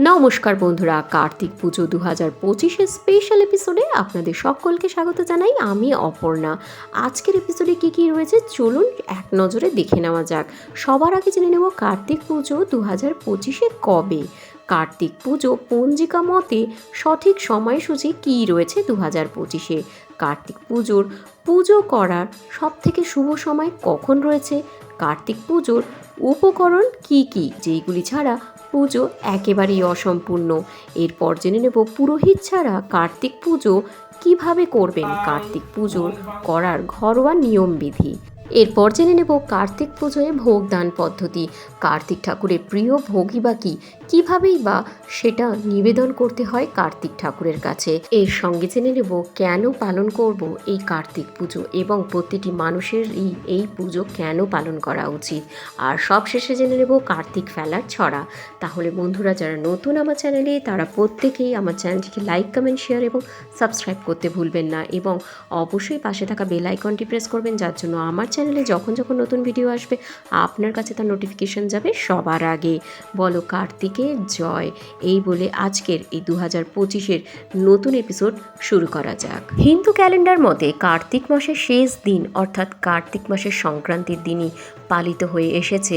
নমস্কার বন্ধুরা, কার্তিক পুজো দু হাজার পঁচিশের স্পেশাল এপিসোডে আপনাদের সকলকে স্বাগত জানাই। আমি অপর্ণা। আজকের এপিসোডে কী কী রয়েছে চলুন এক নজরে দেখে নেওয়া যাক। সবার আগে জেনে নেব কার্তিক পুজো দু হাজার পঁচিশে কবে? কার্তিক পুজো পঞ্জিকা মতে সঠিক সময়সূচি কী রয়েছে দু হাজার পঁচিশে? কার্তিক পুজোর পুজো করার সবথেকে শুভ সময় কখন রয়েছে? কার্তিক পুজোর উপকরণ কি কি? যেইগুলি ছাড়া পুজো একেবারেই অসম্পূর্ণ। এরপর জেনে নেব পুরোহিত ছাড়া কার্তিক পুজো কীভাবে করবেন। কার্তিক পুজোর করার ঘরোয়া নিয়মবিধি। এরপর জেনে নেব কার্তিক পুজোয় ভোগদান পদ্ধতি। কার্তিক ঠাকুরের প্রিয় ভোগই বা কী? কীভাবেই বা সেটা নিবেদন করতে হয় কার্তিক ঠাকুরের কাছে। এর সঙ্গে জেনে নেব কেন পালন করব এই কার্তিক পুজো এবং প্রতিটি মানুষেরই এই পুজো কেন পালন করা উচিত। আর সব শেষে জেনে নেব কার্তিক ফেলার ছড়া। তাহলে বন্ধুরা, যারা নতুন আমার চ্যানেলে, তারা প্রত্যেকেই আমার চ্যানেলটিকে লাইক, কমেন্ট, শেয়ার এবং সাবস্ক্রাইব করতে ভুলবেন না এবং অবশ্যই পাশে থাকা বেল আইকনটি প্রেস করবেন যার জন্য আমার চ্যানেলে যখন যখন নতুন ভিডিও আসবে, আপনার কাছে তার নোটিফিকেশন যাবে সবার আগে। বলো কার্তিকের জয়। এই বলে আজকের এই দু হাজার পঁচিশের নতুন এপিসোড শুরু করা যাক। হিন্দু ক্যালেন্ডার মতে কার্তিক মাসের শেষ দিন, অর্থাৎ কার্তিক মাসের সংক্রান্তির দিনই পালিত হয়ে এসেছে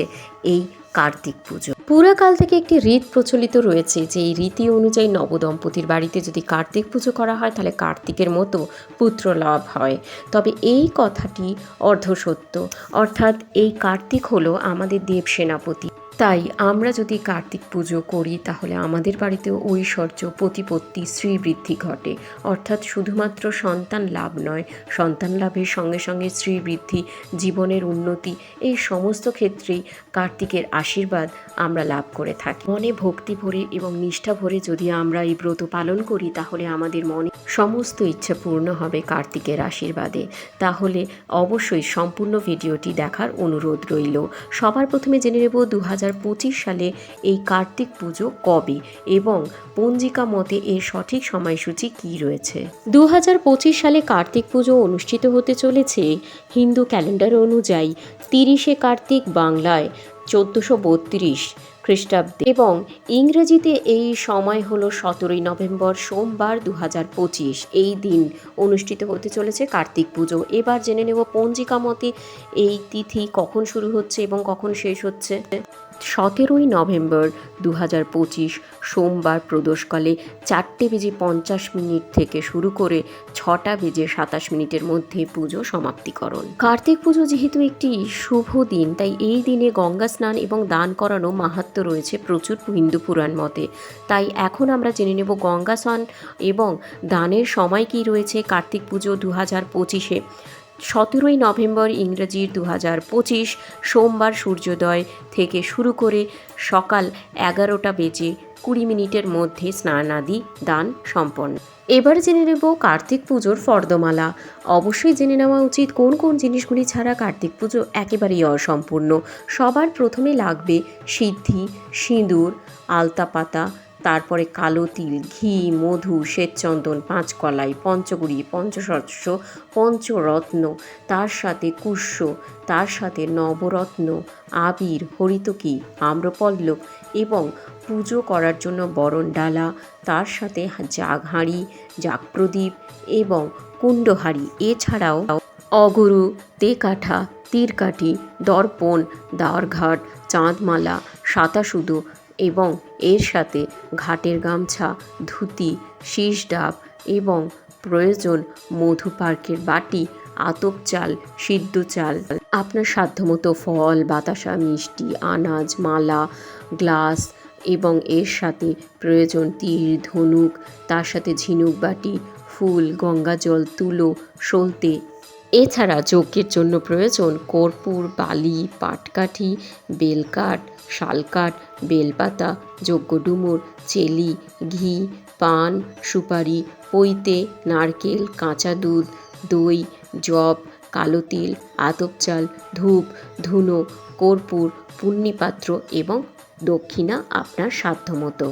এই কার্তিক পুজো। পুরাকাল থেকে একটি রীত প্রচলিত রয়েছে, যে এই রীতি অনুযায়ী নবদম্পতির বাড়িতে যদি কার্তিক পুজো করা হয়, তাহলে কার্তিকের মতো পুত্র লাভ হয়। তবে এই কথাটি অর্ধসত্য। অর্থাৎ এই কার্তিক হলো আমাদের দেব সেনাপতি তাই আমরা যদি কার্তিক পুজো করি, তাহলে আমাদের বাড়িতেও ঐশ্বর্য প্রতিপত্তি শ্রীবৃদ্ধি ঘটে। অর্থাৎ শুধুমাত্র সন্তান লাভ নয়, সন্তান লাভের সঙ্গে সঙ্গে শ্রীবৃদ্ধি, জীবনের উন্নতি, এই সমস্ত ক্ষেত্রেই কার্তিকের আশীর্বাদ আমরা লাভ করে থাকি। মনে ভক্তি ভরে এবং নিষ্ঠা ভরে যদি আমরা এই ব্রত পালন করি, তাহলে আমাদের মনে সমস্ত ইচ্ছা পূর্ণ হবে কার্তিকের আশীর্বাদে। তাহলে অবশ্যই সম্পূর্ণ ভিডিওটি দেখার অনুরোধ রইল। সবার প্রথমে জেনে নেব দু হাজার পঁচিশ সালে এই কার্তিক পুজো কবে এবং পঞ্জিকা মতে এর সঠিক সময়সূচি কি রয়েছে? দু হাজার পঁচিশ সালে কার্তিক পুজো অনুষ্ঠিত হতে চলেছে হিন্দু ক্যালেন্ডার অনুযায়ী তিরিশে কার্তিক বাংলায় চোদ্দোশো বত্রিশ খ্রিস্টাব্দে এবং ইংরেজিতে এই সময় হলো সতেরোই নভেম্বর সোমবার দু পঁচিশ। এই দিন অনুষ্ঠিত হতে চলেছে কার্তিক পুজো। এবার জেনে নেব পঞ্জিকা মতে এই তিথি কখন শুরু হচ্ছে এবং কখন শেষ হচ্ছে। সতেরোই নভেম্বর দু হাজার পঁচিশ সোমবার প্রদোষকালে চারটে বেজে পঞ্চাশ মিনিট থেকে শুরু করে ছটা বেজে সাতাশ মিনিটের মধ্যে পুজো সমাপ্তিকরণ। কার্তিক পুজো যেহেতু একটি শুভ দিন, তাই এই দিনে গঙ্গা স্নান এবং দান করানো মাহাত্ম রয়েছে প্রচুর হিন্দু পুরাণ মতে। তাই এখন আমরা জেনে নেব গঙ্গা স্নান এবং দানের সময় কি রয়েছে কার্তিক পুজো দু হাজার পঁচিশে। সতেরোই নভেম্বর ইংরেজির দু হাজার পঁচিশ সোমবার সূর্যোদয় থেকে শুরু করে সকাল এগারোটা বেজে কুড়ি মিনিটের মধ্যে স্নানাদি দান সম্পন্ন। এবার জেনে নেব কার্তিক পুজোর ফর্দমালা। অবশ্যই জেনে নেওয়া উচিত কোন কোন জিনিসগুলি ছাড়া কার্তিক পুজো একেবারেই অসম্পূর্ণ। সবার প্রথমে লাগবে সিদ্ধি, সিঁদুর আলতা পাতা তারপরে কালো তিল, ঘি, মধু, শ্বেতচন্দন, পাঁচকলাই, পঞ্চগুড়ি, পঞ্চশস্য, পঞ্চরত্ন, তার সাথে কুষ্য তার সাথে নবরত্ন, আবির, হরিতকি আম্রপল্লব এবং পুজো করার জন্য বরণ ডালা তার সাথে জাগ হাঁড়ি জাগ প্রদীপ এবং কুণ্ডহাড়ি এছাড়াও অগুরু, তেকাঠা, তীরকাঠি, দর্পণ দাওয়ারঘাট চাঁদমালা, সাতাসুদো এবং এর সাথে ঘাটের গামছা, ধুতি, শীষ ডাব এবং প্রয়োজন মধু পার্কের বাটি, আতপ চাল, সিদ্ধ চাল, আপনার সাধ্যমতো ফল, বাতাসা, মিষ্টি, আনাজ, মালা, গ্লাস এবং এর সাথে প্রয়োজন তীর ধনুক, তার সাথে ঝিনুক বাটি, ফুল, গঙ্গা জল, তুলো, সলতে এছাড়া যজ্ঞের জন্য প্রয়োজন কর্পূর, বালি, পাটকাঠি, বেলকাঠ, শালকাঠ, বেলপাতা, যজ্ঞ ডুমুর, চেলি, ঘি, পান, সুপারি, পৈতে, নারকেল, কাঁচা দুধ, দই জব কালো তিল, আতপ চাল, ধূপ, ধুনো, কর্পূর পুণ্যিপাত্র এবং দক্ষিণা আপনার সাধ্যমতো।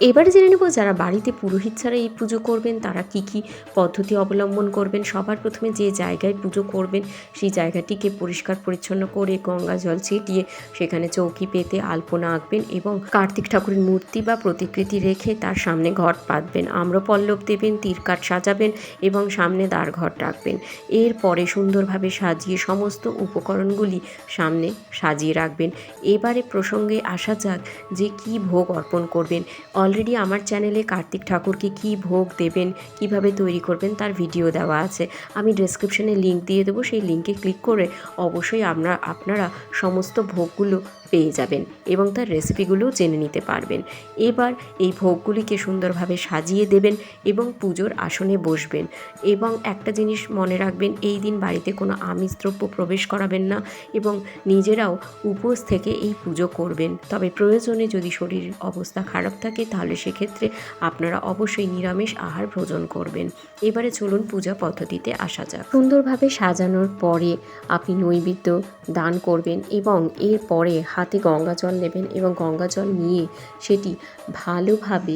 এবারে জেনে নেব যারা বাড়িতে পুরোহিত ছাড়া এই পুজো করবেন, তারা কি কি পদ্ধতি অবলম্বন করবেন, সবার প্রথমে যে জায়গায় পুজো করবেন সেই জায়গাটিকে পরিষ্কার পরিচ্ছন্ন করে গঙ্গা জল ছিটিয়ে সেখানে চৌকি পেতে আলপনা আঁকবেন এবং কার্তিক ঠাকুরের মূর্তি বা প্রতিকৃতি রেখে তার সামনে ঘট পাতবেন আম্রপল্লব দেবেন তীরকাঠ সাজাবেন এবং সামনে দ্বার ঘট রাখবেন। এরপরে সুন্দরভাবে সাজিয়ে সমস্ত উপকরণগুলি সামনে সাজিয়ে রাখবেন। এবারে প্রসঙ্গে আসা যাক যে কি ভোগ অর্পণ করবেন। অলরেডি আমার চ্যানেলে কার্তিক ঠাকুরকে কি ভোগ দেবেন, কীভাবে তৈরি করবেন তার ভিডিও দেওয়া আছে। আমি ডেসক্রিপশনে লিঙ্ক দিয়ে দেবো, সেই লিঙ্কে ক্লিক করে অবশ্যই আমরা, আপনারা সমস্ত ভোগগুলো পেয়ে যাবেন এবং তার রেসিপিগুলোও জেনে নিতে পারবেন। এবার এই ভোগগুলিকে সুন্দরভাবে সাজিয়ে দেবেন এবং পুজোর আসনে বসবেন। এবং একটা জিনিস মনে রাখবেন, এই দিন বাড়িতে কোনো আমিষ দ্রব্য প্রবেশ করাবেন না এবং নিজেরাও উপোস থেকে এই পুজো করবেন। তবে প্রয়োজনে যদি শরীরের অবস্থা খারাপ থাকে, তাহলে সেক্ষেত্রে আপনারা অবশ্যই নিরামিষ আহার ভোজন করবেন। এবারে চলুন পূজা পদ্ধতিতে আসা যাক। সুন্দরভাবে সাজানোর পরে আপনি নৈবেদ্য দান করবেন এবং এরপরে হাতে গঙ্গা জল নেবেন এবং গঙ্গা জল নিয়ে সেটি ভালোভাবে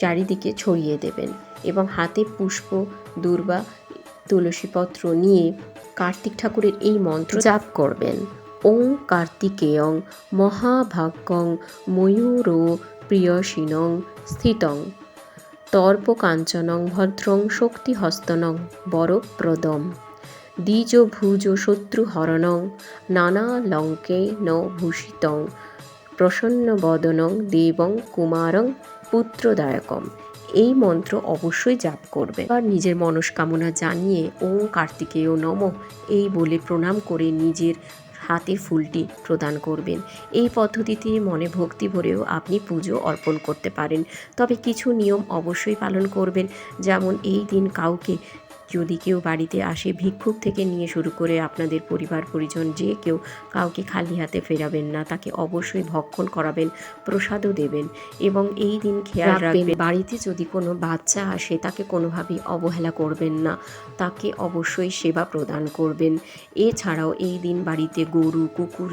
চারিদিকে ছড়িয়ে দেবেন এবং হাতে পুষ্প, দুর্বা, তুলসীপত্র নিয়ে কার্তিক ঠাকুরের এই মন্ত্র জাপ করবেন। ওং কার্তিকেয়ং মহাভাগ্যং ময়ূর প্রিয়সিনং স্থিতং তর্পকাঞ্চনং ভদ্রং শক্তিহস্তনং বরপ্রদম। দ্বিজ ভুজ শত্রুহরণং নানা লঙ্কে ন ভূষিতং প্রসন্নবদনং দেবং কুমারং, পুত্রদায়কম। এই মন্ত্র অবশ্যই জাপ করবে। আর নিজের মনস্কামনা জানিয়ে ওং কার্তিকেয় নম, এই বলে প্রণাম করে নিজের হাতে ফুলটি প্রদান করবেন। এই পদ্ধতিতে মনে ভক্তি ভরেও আপনি পুজো অর্পণ করতে পারেন। তবে কিছু নিয়ম অবশ্যই পালন করবেন। যেমন এই দিন কাউকে যদি কেউ বাড়িতে আসে ভিক্ষুক থেকে নিয়ে শুরু করে আপনাদের পরিবার পরিজন যে কেউ কাউকে খালি হাতে ফেরাবেন না তাকে অবশ্যই ভক্ষণ করাবেন প্রসাদও দেবেন এবং এই দিন খেয়াল রাখবেন। বাড়িতে যদি কোনো বাচ্চা আসে তাকে কোনোভাবেই অবহেলা করবেন না তাকে অবশ্যই সেবা প্রদান করবেন। এছাড়াও এই দিন বাড়িতে গরু কুকুর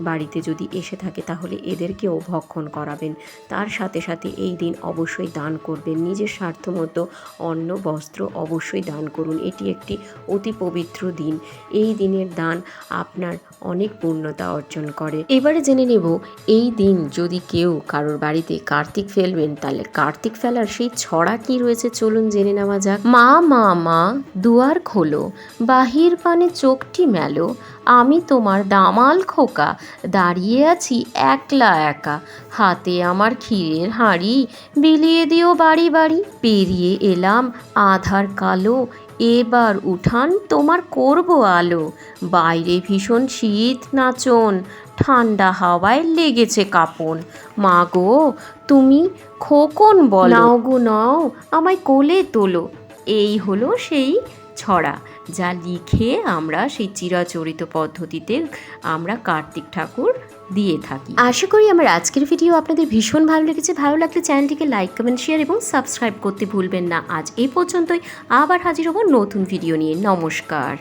বাড়িতে যদি এসে থাকে তাহলে এদেরকেও ভক্ষণ করাবেন। তার সাথে সাথে এই দিন অবশ্যই দান করবেন। নিজের স্বার্থ মতো অন্ন, বস্ত্র অবশ্যই দান করুন। এটি একটি অতি পবিত্র দিন। এই দিনের দান আপনার অনেক পূর্ণতা অর্জন করে। এবারে জেনে নেব, এই দিন যদি কেউ কারোর বাড়িতে কার্তিক ফেলবেন, তাহলে কার্তিক ফেলার সেই ছড়া কি রয়েছে চলুন জেনে নেওয়া যাক। মা মা মা, দুয়ার খোলো, বাহির পানে চোখটি মেলো আমি তোমার দামাল খোকা, দাঁড়িয়ে আছি একলা একা। হাতে আমার ক্ষীরের হাঁড়ি, বিলিয়ে দিও বাড়ি বাড়ি। পেরিয়ে এলাম আধার কালো, এবার উঠান তোমার করব আলো। বাইরে ভীষণ শীত নাচন, ঠান্ডা হাওয়ায় লেগেছে কাপন। মা গো, তুমি খোকন বলো। নাও গো, নাও, আমায় কোলে তোলো। এই হলো সেই ছড়া, যা লিখে আমরা সেই চিরাচরিত পদ্ধতিতে আমরা কার্তিক ঠাকুর দিয়ে থাকি। আশা করি আমার আজকের ভিডিও আপনাদের ভীষণ ভালো লেগেছে। ভালো লাগলে চ্যানেলটিকে লাইক, কমেন্ট, শেয়ার এবং সাবস্ক্রাইব করতে ভুলবেন না। আজ এই পর্যন্তই। আবার হাজির হব নতুন ভিডিও নিয়ে। নমস্কার।